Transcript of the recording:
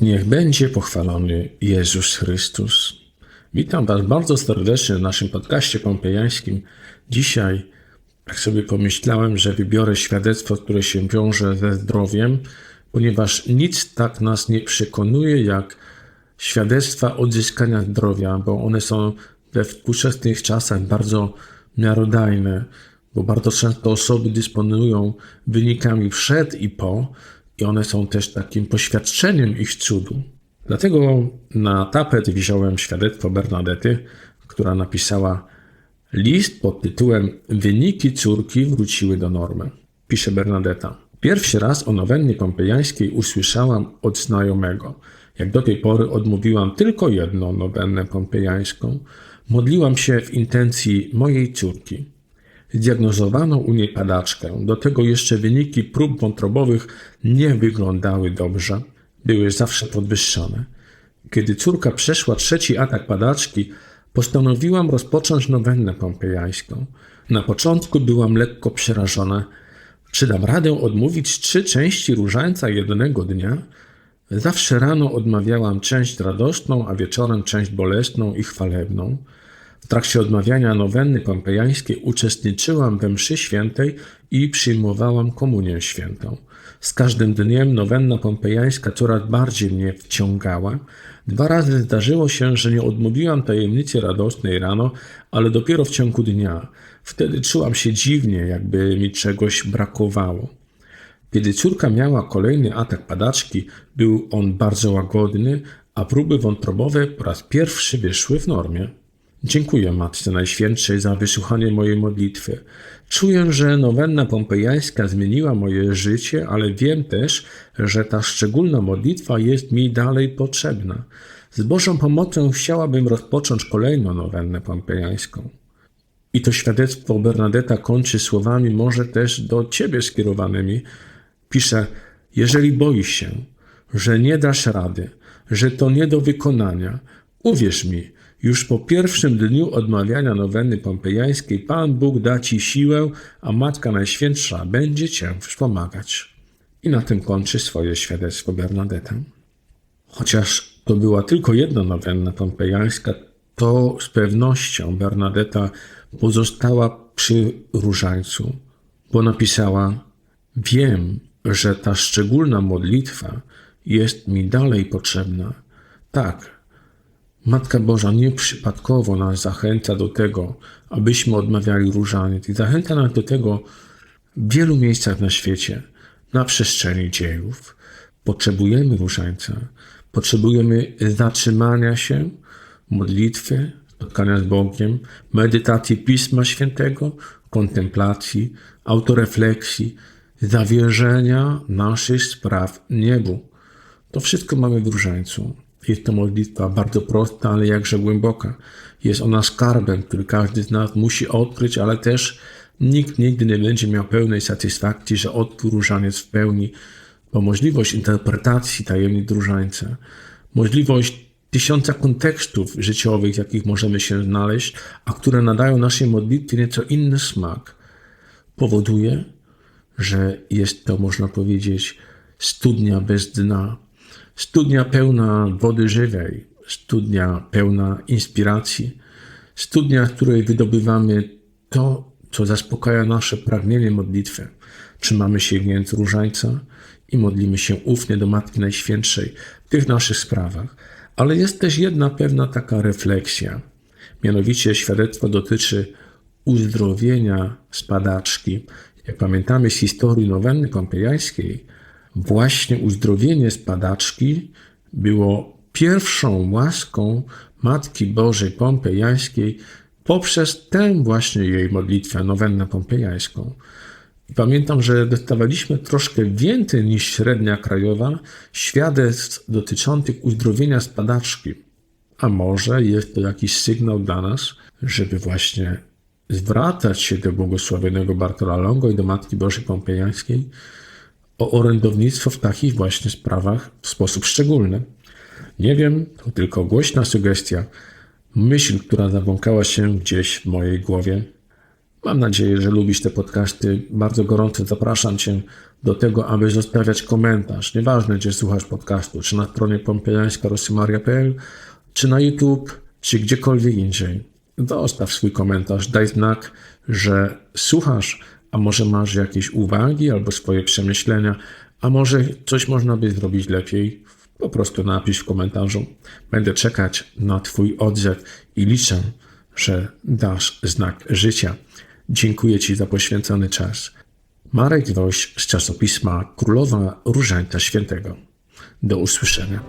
Niech będzie pochwalony Jezus Chrystus. Witam Was bardzo serdecznie w naszym podcaście pompejańskim. Dzisiaj, tak sobie pomyślałem, że wybiorę świadectwo, które się wiąże ze zdrowiem, ponieważ nic tak nas nie przekonuje jak świadectwa odzyskania zdrowia, bo one są we współczesnych czasach bardzo miarodajne, bo bardzo często osoby dysponują wynikami przed i po, i one są też takim poświadczeniem ich cudu. Dlatego na tapet wziąłem świadectwo Bernadety, która napisała list pod tytułem Wyniki córki wróciły do normy. Pisze Bernadetta. Pierwszy raz o nowennie pompejańskiej usłyszałam od znajomego. Jak do tej pory odmówiłam tylko jedną nowennę pompejańską. Modliłam się w intencji mojej córki. Zdiagnozowano u niej padaczkę. Do tego jeszcze wyniki prób wątrobowych nie wyglądały dobrze. Były zawsze podwyższone. Kiedy córka przeszła trzeci atak padaczki, postanowiłam rozpocząć nowennę pompejańską. Na początku byłam lekko przerażona. Czy dam radę odmówić trzy części różańca jednego dnia? Zawsze rano odmawiałam część radosną, a wieczorem część bolesną i chwalebną. W trakcie odmawiania nowenny pompejańskiej uczestniczyłam we mszy świętej i przyjmowałam komunię świętą. Z każdym dniem nowenna pompejańska coraz bardziej mnie wciągała. Dwa razy zdarzyło się, że nie odmówiłam tajemnicy radosnej rano, ale dopiero w ciągu dnia. Wtedy czułam się dziwnie, jakby mi czegoś brakowało. Kiedy córka miała kolejny atak padaczki, był on bardzo łagodny, a próby wątrobowe po raz pierwszy wyszły w normie. Dziękuję Matce Najświętszej za wysłuchanie mojej modlitwy. Czuję, że nowenna pompejańska zmieniła moje życie, ale wiem też, że ta szczególna modlitwa jest mi dalej potrzebna. Z Bożą pomocą chciałabym rozpocząć kolejną nowennę pompejańską. I to świadectwo Bernadetta kończy słowami może też do ciebie skierowanymi. Pisze, jeżeli boisz się, że nie dasz rady, że to nie do wykonania, uwierz mi, już po pierwszym dniu odmawiania nowenny pompejańskiej Pan Bóg da Ci siłę, a Matka Najświętsza będzie Cię wspomagać. I na tym kończy swoje świadectwo Bernadetta. Chociaż to była tylko jedna nowenna pompejańska, to z pewnością Bernadetta pozostała przy różańcu, bo napisała: Wiem, że ta szczególna modlitwa jest mi dalej potrzebna. Tak, Matka Boża nieprzypadkowo nas zachęca do tego, abyśmy odmawiali różaniec i zachęca nas do tego w wielu miejscach na świecie, na przestrzeni dziejów. Potrzebujemy różańca, potrzebujemy zatrzymania się, modlitwy, spotkania z Bogiem, medytacji Pisma Świętego, kontemplacji, autorefleksji, zawierzenia naszych spraw niebu. To wszystko mamy w różańcu. Jest to modlitwa bardzo prosta, ale jakże głęboka. Jest ona skarbem, który każdy z nas musi odkryć, ale też nikt nigdy nie będzie miał pełnej satysfakcji, że odkrył różaniec w pełni, bo możliwość interpretacji tajemnic różańca, możliwość tysiąca kontekstów życiowych, w jakich możemy się znaleźć, a które nadają naszej modlitwie nieco inny smak, powoduje, że jest to, można powiedzieć, studnia bez dna, Studnia pełna wody żywej, studnia pełna inspiracji, studnia, z której wydobywamy to, co zaspokaja nasze pragnienie modlitwy. Trzymamy się więc różańca i modlimy się ufnie do Matki Najświętszej w tych naszych sprawach. Ale jest też jedna pewna taka refleksja. Mianowicie świadectwo dotyczy uzdrowienia spadaczki. Jak pamiętamy z historii nowenny pompejańskiej, właśnie uzdrowienie spadaczki było pierwszą łaską Matki Bożej Pompejańskiej poprzez tę właśnie jej modlitwę, nowennę pompejańską. Pamiętam, że dostawaliśmy troszkę więcej niż średnia krajowa świadectw dotyczących uzdrowienia spadaczki. A może jest to jakiś sygnał dla nas, żeby właśnie zwracać się do błogosławionego Bartola Longo i do Matki Bożej Pompejańskiej, o orędownictwo w takich właśnie sprawach w sposób szczególny. Nie wiem, to tylko głośna sugestia, myśl, która zabłąkała się gdzieś w mojej głowie. Mam nadzieję, że lubisz te podcasty. Bardzo gorąco zapraszam Cię do tego, aby zostawiać komentarz. Nieważne, gdzie słuchasz podcastu, czy na stronie pompejańska.rosemaria.pl, czy na YouTube, czy gdziekolwiek indziej. Zostaw swój komentarz, daj znak, że słuchasz, a może masz jakieś uwagi albo swoje przemyślenia, a może coś można by zrobić lepiej. Po prostu napisz w komentarzu. Będę czekać na Twój odzew i liczę, że dasz znak życia. Dziękuję Ci za poświęcony czas. Marek Woś z czasopisma Królowa Różańca Świętego. Do usłyszenia.